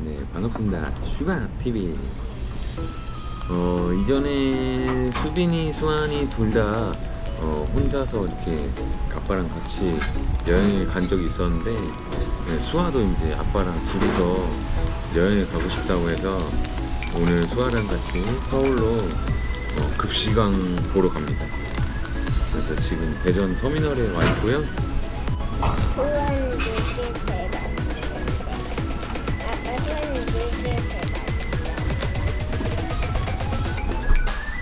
네, 반갑습니다. 슈가 TV. 어, 이전에 수빈이, 수환이 둘다 어, 혼자서 이렇게 아빠랑 같이 여행을 간 적이 있었는데 네, 수아도 이제 아빠랑 둘이서 여행을 가고 싶다고 해서 오늘 수아랑 같이 서울로 어, 급시광 보러 갑니다. 그래서 지금 대전 터미널에 와 있고요.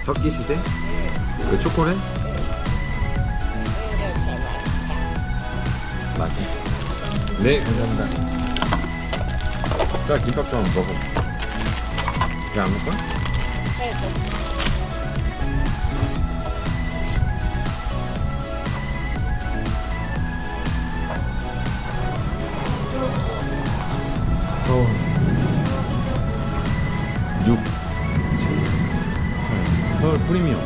석기 시대? 그 초콜릿? 맞아. 네, 감사합니다. 자, 김밥 좀 먹어. 왜안 먹을까? 서울 프리미엄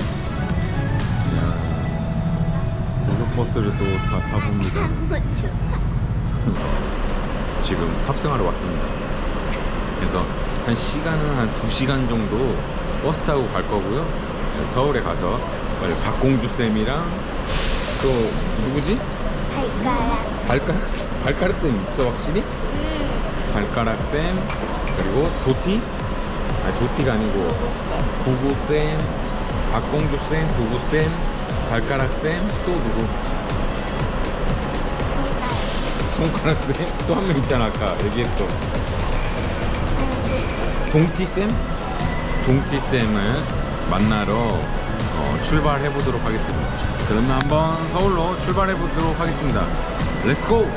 고속버스를 또 다 타봅니다 너무 좋아. 지금 탑승하러 왔습니다 그래서 한 시간은 한 2시간 정도 버스 타고 갈 거고요 서울에 가서 빨리 박공주 쌤이랑 또 누구지? 발가락. 발가락 발가락 쌤 있어 확실히? 음. 발가락 쌤 그리고 도티 아니 도티가 아니고 구구 쌤 박공주 쌤 구구 쌤 발가락 쌤 또 누구 손가락 쌤 또 한 명 있잖아 아까 얘기했어 동티 쌤 동티 쌤을 만나러 어, 출발해 보도록 하겠습니다. 그러면 한번 서울로 출발해 보도록 하겠습니다. 렛츠고!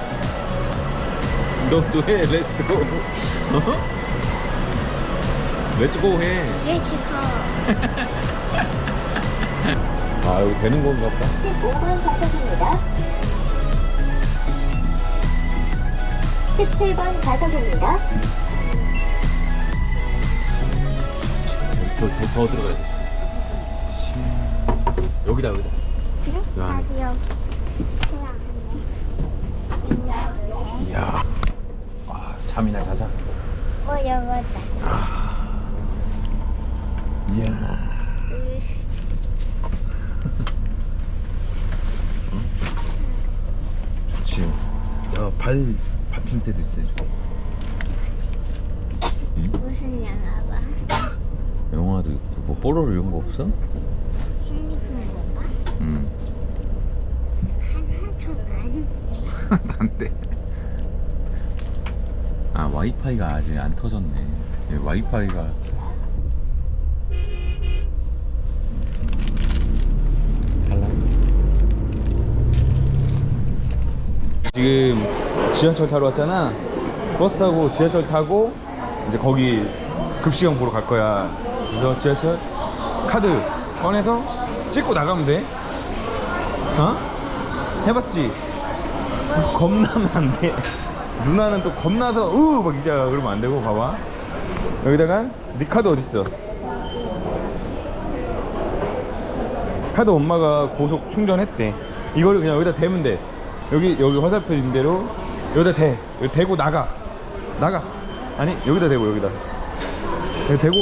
너도 해, 렛츠고! 어? 렛츠고 해. 렛츠고. 아, 여기 되는 건가 봐. 15번 좌석입니다. 17번 좌석입니다. 더, 더, 더 들어가야 돼. 여기다, 여기다. 그래? 야. 나도 여기. 좋아하네. 이야. 아, 잠이나 자자. 어, 여거다. 이야. 으스. 좋지. 야, 발 받침대도 있어. 이렇게. 무슨 영화 봐? 영화도 있고, 뭐, 뽀로로 이런 거 없어? 핸드폰 볼까? 응. 하나도 안안 돼. 아, 와이파이가 아직 안 터졌네. 예, 와이파이가. 잘 나가. 지금 지하철 타러 왔잖아. 버스 타고 지하철 타고 이제 거기 급시간 보러 갈 거야. 그래서 지하철 카드 꺼내서 찍고 나가면 돼. 어? 해봤지? 겁나면 안 돼. 누나는 또 겁나서 우막 이래 그러면 안 되고 봐봐. 여기다가 네 카드 어디 있어? 카드 엄마가 고속 충전했대. 이거를 그냥 여기다 대면 돼. 여기 여기 화살표 있는 대로 여기다 대. 여기 대고 나가. 나가. 아니 여기다 대고 여기다. 여기 대고.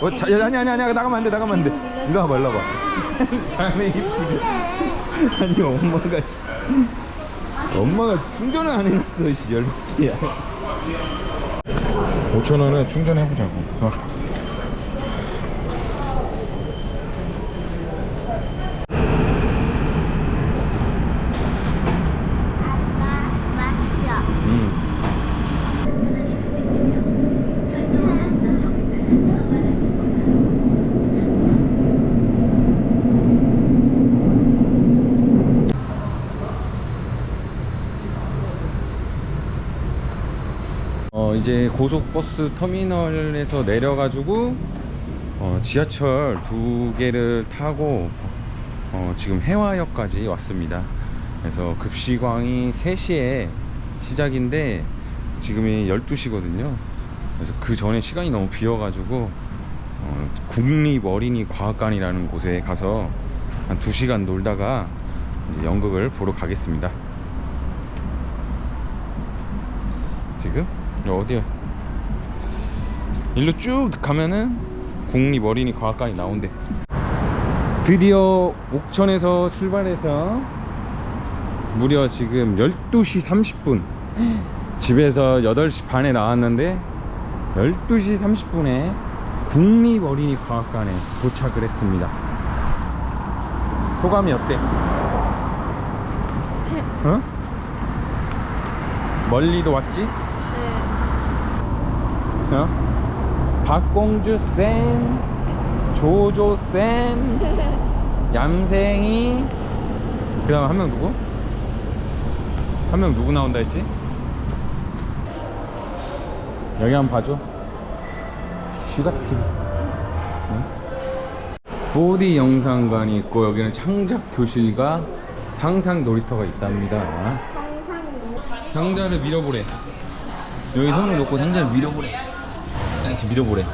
어, 자, 야, 아니 아니 아니 나가면 안 돼. 나가면 안 돼. 이거 봐봐 일로 와봐. 자네 이쁘지. 아니 엄마가 씨. 엄마가 충전을 안 해놨어 씨 열받기야 5천원에 충전해보자고 어. 아빠 마셔. 음. 어 이제 고속버스 터미널에서 내려가지고 어, 지하철 두 개를 타고 어, 지금 해화역까지 왔습니다. 그래서 급시광이 3시에 시작인데 지금이 12시거든요. 그래서 그 전에 시간이 너무 비어가지고 어, 국립 어린이 과학관이라는 곳에 가서 한 2시간 놀다가 연극을 보러 가겠습니다. 지금 어디야? 일로 쭉 가면은 국립 어린이 과학관이 나온대. 드디어 옥천에서 출발해서 무려 지금 12시 30분. 집에서 8시 반에 나왔는데 12시 30분에 국립 어린이 과학관에 도착을 했습니다. 소감이 어때? 어? 멀리도 왔지? 어? 박공주 쌤, 조조 쌤, 얌생이, 그다음 한 명 누구? 한 명 누구 나온다 했지? 여기 한번 봐줘. 슈가 TV. 응? 4D 영상관이 있고 여기는 창작 교실과 상상 놀이터가 있답니다. 상자를 밀어보래. 여기 손을 놓고 상자를 밀어보래. 이렇게 밀어보래.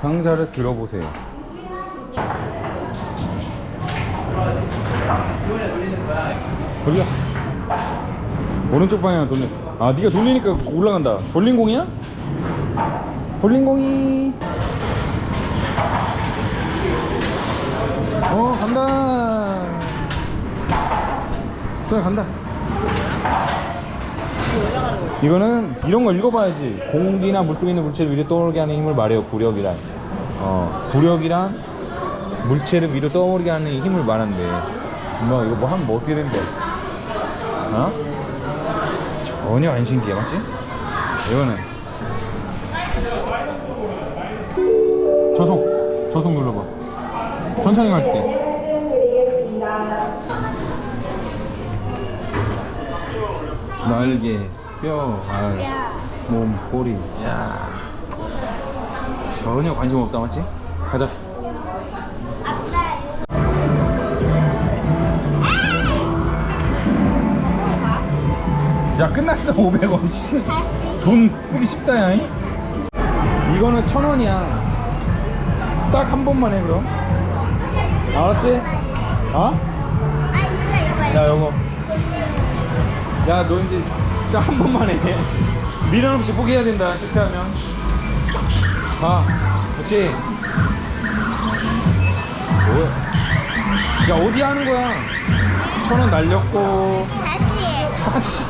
상자를 들어보세요. 돌려. 오른쪽 방향 돌려. 아, 네가 돌리니까 올라간다. 볼링 공이야? 볼링 공이. 어, 간다. 그냥 간다. 이거는 이런 거 읽어봐야지. 공기나 물속에 있는 물체를 위로 떠오르게 하는 힘을 말해요. 부력이란. 어, 부력이란 물체를 위로 떠오르게 하는 힘을 말한대. 뭐 이거 뭐 하면 뭐 어떻게 된대? 어? 전혀 안 신기해, 맞지? 이거는 저속, 저속 눌러봐. 천천히 갈 때. 날개, 뼈, 알, 몸, 꼬리. 야 전혀 관심 없다, 맞지? 가자. 야 끝났어 500원 씨. 다시. 돈 쓰기 쉽다 야 이거는 천 원이야 딱 한 번만 해 그럼 알았지? 어? 이거 야 요거 야너 이제 딱한 번만 해 미련 없이 포기해야 된다 실패하면 가 그렇지 뭐야 야 어디 하는 거야 천 원 날렸고 다시. 아씨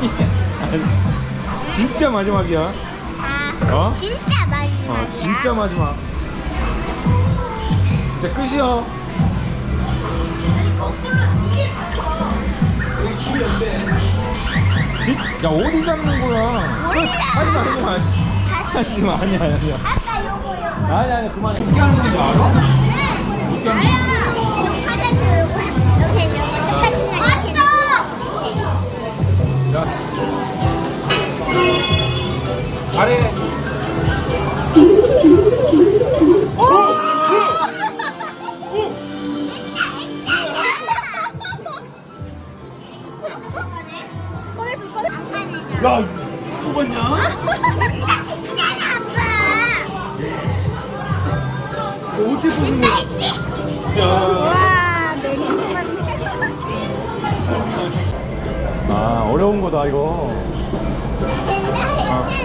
아니, 진짜 마지막이야 아, 어? 진짜 마지막이야. 어, 진짜 마지막. 이제 끝이야. 여기 길이 없대. 진, 야 어디 잡는 거야? 몰라. 하지 마, 하지 마. 다시. 하지 마, 아니야, 아니야. 아까 요거, 요거. 아니, 아니, 그만해. 어떻게 하는 건지 알아? 응. 어떻게 하는 건지. 알아. 요거. 이렇게. 야. 잘해.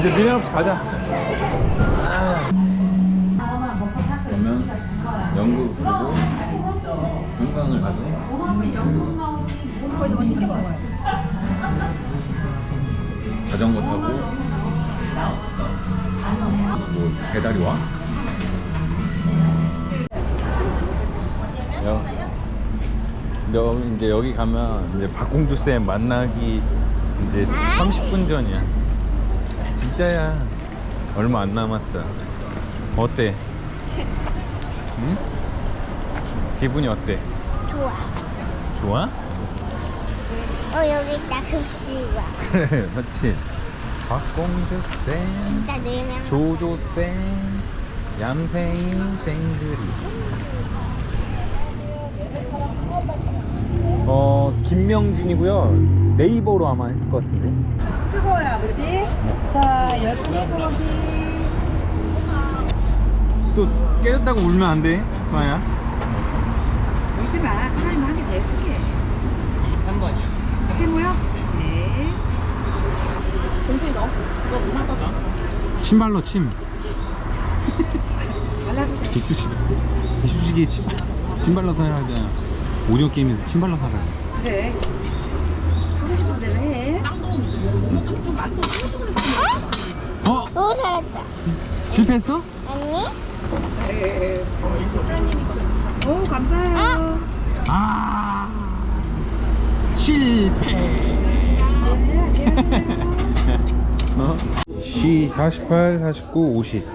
이제 미련 없이 가자. 그러면 연극 그리고 관광을 가서 거기서 뭐 시켜 먹어요. 자전거 타고 뭐 배달이 와? 여, 여, 이제 여기 가면 이제 박공주 쌤 만나기 이제 30분 전이야. 진짜야. 얼마 안 남았어. 어때? 응? 기분이 어때? 좋아. 좋아? 어, 여기 있다, 급식와. 그래, 맞지? 박공주 쌤, 진짜 네 명. 조조 쌤, 얌생이 쌤들이. 어, 김명진이고요. 네이버로 아마 했을 것 같은데. 아버지. 자, 열분의 고기. 또 깨졌다고 울면 안 돼, 수아야. 울지 마. 사장님 한개더 해줄게. 23번이요. 세모요? 네. 침발로 침. 발라도 돼. 이쑤시 이쑤시개 침 침발로 살아야 돼. 오디오 게임에서 침발로 살아. 그래. 하고 싶은 대로 해. 어? 또 살았다. 실패했어? 아니? 오, 감사해요. 아 실패. 어? 시 48, 49, 50.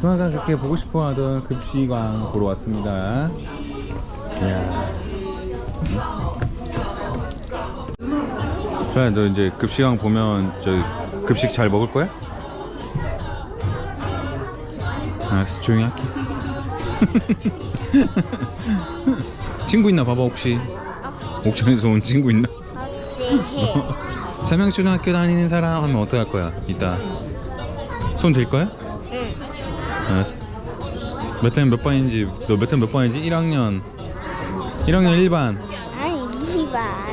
수아가 그렇게 보고 싶어 하던 급식왕 보러 왔습니다. 이야. 수아야 너 이제 급식왕 보면 저 급식 잘 먹을 거야? 알았어 조용히 할게. 친구 있나 봐봐 혹시 옥천에서 온 친구 있나? 삼양초등학교 다니는 사람 하면 어떡할 거야 이따 손들 거야? 응. 알았어 몇 학년 몇 반인지 너 몇 학년 몇 반이지? 1학년 1학년 1반 아니 2반.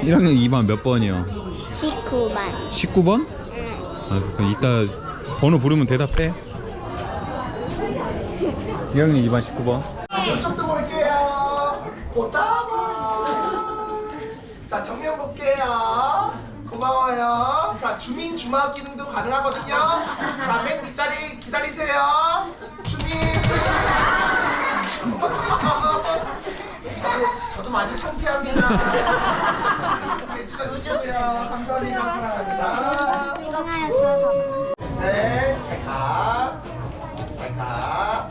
1학년 2반 몇 번이요? 19반. 19번? 응. 알았어 그럼 이따 번호 부르면 대답해 1학년 2반 19번 이쪽도 볼게요. 고짜마. 자, 정면 볼게요. 고마워요. 자, 주민 주막 기능도 가능하거든요. 자, 맨 뒷자리 기다리세요. 주민. 저도, 저도 많이 창피합니다. 네, 찍어주시고요. 감사합니다. 사랑합니다. 네, 잘 가. 잘 가.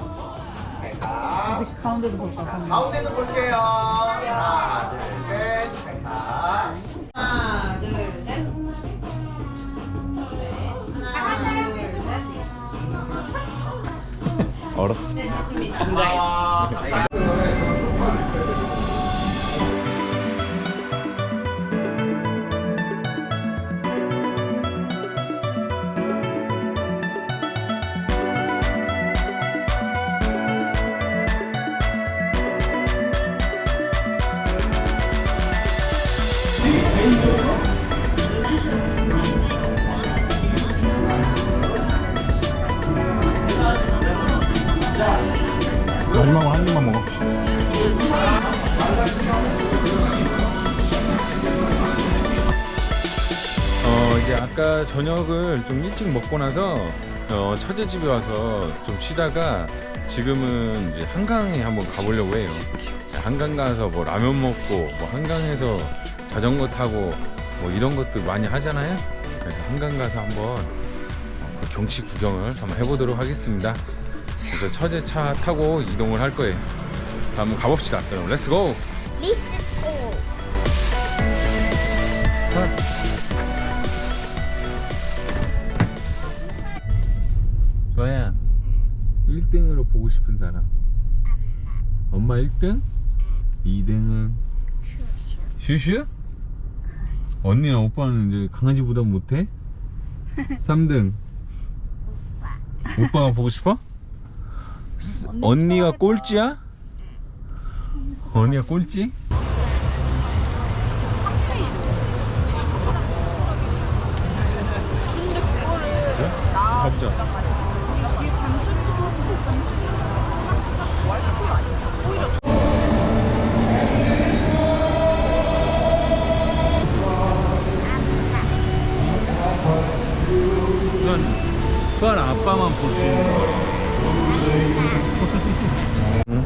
잘 가. 가운데도 볼까? 가운데. 가운데도 볼게요. 하나, 둘, 셋, 잘 가. 하나, 둘, 셋. 얼었어 고마워. 마지막으로 한 입만 먹어 어 이제 아까 저녁을 좀 일찍 먹고 나서 어, 처제 집에 와서 좀 쉬다가 지금은 이제 한강에 한번 가보려고 해요. 한강 가서 뭐 라면 먹고 뭐 한강에서 자전거 타고 뭐 이런 것들 많이 하잖아요. 그래서 한강 가서 한번 어, 그 경치 구경을 한번 해보도록 하겠습니다. 그래서 처제 차 타고 이동을 할 거예요. 자, 한번 가봅시다. 그럼 렛츠 고! 리스코. 너야 1등으로 보고 싶은 사람 엄마 1등? 2등은 슈슈? 언니랑 오빠는 이제 강아지보다 못해? 3등 오빠가 보고 싶어? 스- 언니가 꼴찌야? 언니가 꼴찌? 그래? 가보자 수환, 수환 아빠만 볼 수 있는 거. 응?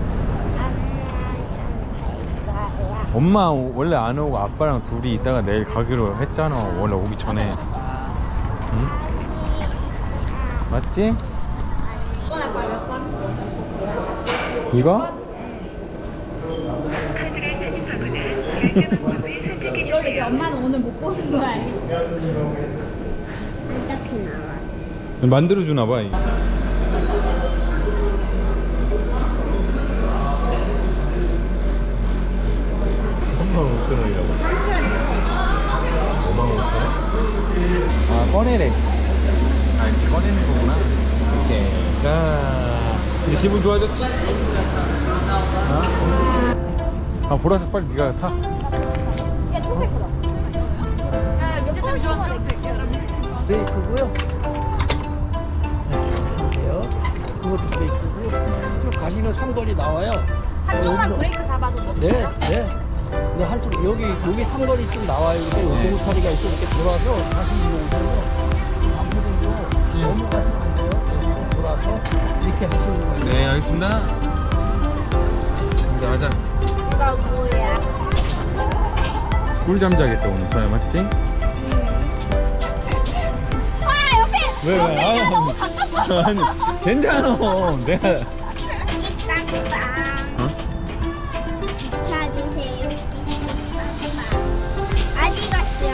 엄마 원래 안 오고 아빠랑 둘이 있다가 내일 가기로 했잖아. 원래 오기 전에. 응? 맞지? 이거? 이걸 이제 엄마는 오늘 못 보는 거 알겠지? 어떻게 나와? 만들어 주나 봐. 이거. 원이라고. 5만 5천 원? 아 꺼내래. 아 이렇게 꺼내는 거구나. 이렇게. 자 이제 기분 좋아졌지? 어? 아 보라색 빨리 네가 타. 야, 초색 보다. 야, 밑에 사람 좋아하는 색. 브레이크고요. 그것도 브레이크고요. 쭉 가시면 삼거리 나와요. 한쪽만 여기서- 브레이크 잡아도 멈춰요? 네, 네. 네, 한쪽 여기 여기 삼거리 쭉 나와요. 근데 요동차리가 있어 이렇게 돌아서 다시 이리로 오세요. 아무래도 넘어가시면 안 돼요. 여기로 돌아서 이렇게 하시는 거예요. 네 알겠습니다 이제 가자 이거 뭐야? 꿀잠 자겠다 오늘 소야 맞지? 와 옆에 왜 왜? 아 니 괜찮아 내가 빵빵. 어? 빵빵. 어디 갔어?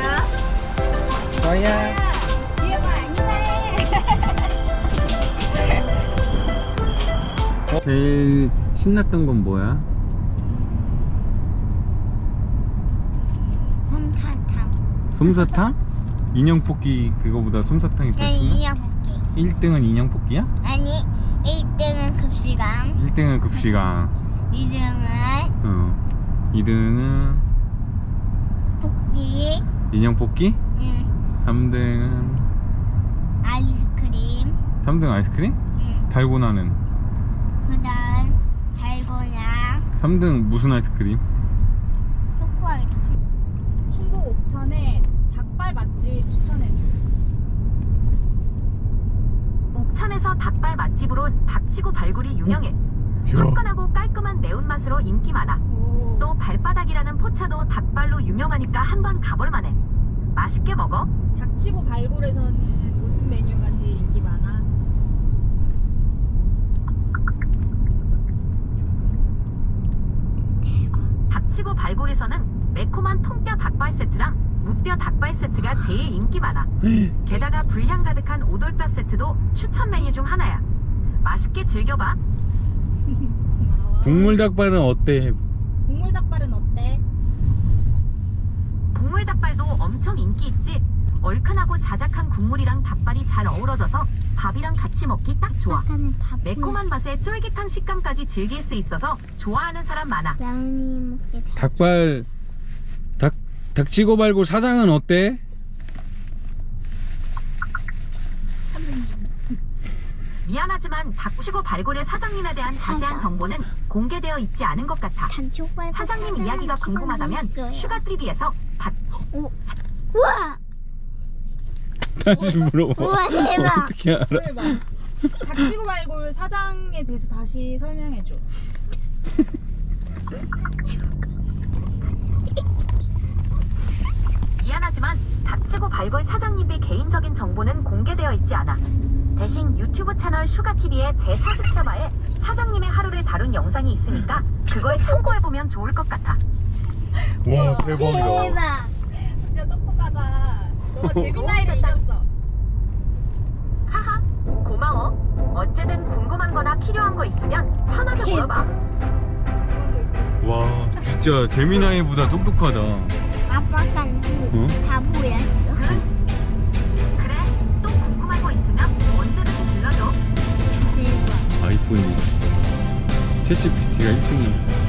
제일 신났던 건 뭐야? 홈탄탕. 솜사탕? 인형 뽑기 그거보다 솜사탕이 더 네, 신나? 이어 볼게. 1등은 인형 뽑기야? 아니 1등은 급식왕, 1등은 급식왕. 2등은 어. 2등은 뽑기, 인형 뽑기? 응, 3등은 아이스크림, 3등 아이스크림? 응. 달고나는. 그다음 달고나, 3등 무슨 아이스크림? 초코 아이스크림. 충북 옥천에 닭발 맛집 추천해줘. 옥천에서 닭발 맛집으로 닭치고 발굴이 유명해. 화끈하고 깔끔한 매운맛으로 인기 많아. 오. 또 발바닥이라는 포차도 닭발로 유명하니까 한번 가볼 만해. 맛있게 먹어. 닭치고 발굴에서는 무슨 메뉴가 제일 인기 많아? 닭치고 발굴에서는 매콤한 통뼈 닭발 세트랑 무뼈 닭발 세트가 제일 인기 많아. 게다가 불향 가득한 오돌뼈 세트도 추천 메뉴 중 하나야. 맛있게 즐겨봐. 국물 닭발은 어때? 국물 닭발은 어때? 국물 닭발도 엄청 인기 있지. 얼큰하고 자작한 국물이랑 닭발이 잘 어우러져서 밥이랑 같이 먹기 딱 좋아. 아까는 밥. 매콤한 맛에 쫄깃한 식감까지 즐길 수 있어서 좋아하는 사람 많아. 라운이 먹게 잘. 닭발 닭 닭치고 발굴 사장은 어때? 미안하지만 닭치고 발굴의 사장님에 대한 자세한 정보는 공개되어 있지 않은 것 같아. 사장님 이야기가 궁금하다면 슈가 트리비에서 받 우와, 다시 물어봐 우와 대박. 어떻게 알아? 닭치고 발굴 사장에 대해서 다시 설명해줘. 미안하지만 닥치고 발굴 사장님의 개인적인 정보는 공개되어 있지 않아. 대신 유튜브 채널 슈가TV의 제44화에 사장님의 하루를 다룬 영상이 있으니까 그걸 참고해보면 좋을 것 같아. 와 대박. 진짜 똑똑하다. 너가 제비나이를 이겼어. 하하, 고마워. 언제든 궁금한 거나 필요한 거 있으면 편하게 물어봐. 그런 거 있어. 와 진짜 재미나이보다 똑똑하다 아빠가 어? 바보였어. 그래, 또 궁금한 거 있으면 언제든 불러줘. 대박. 아이폰이 챗GPT가 1등이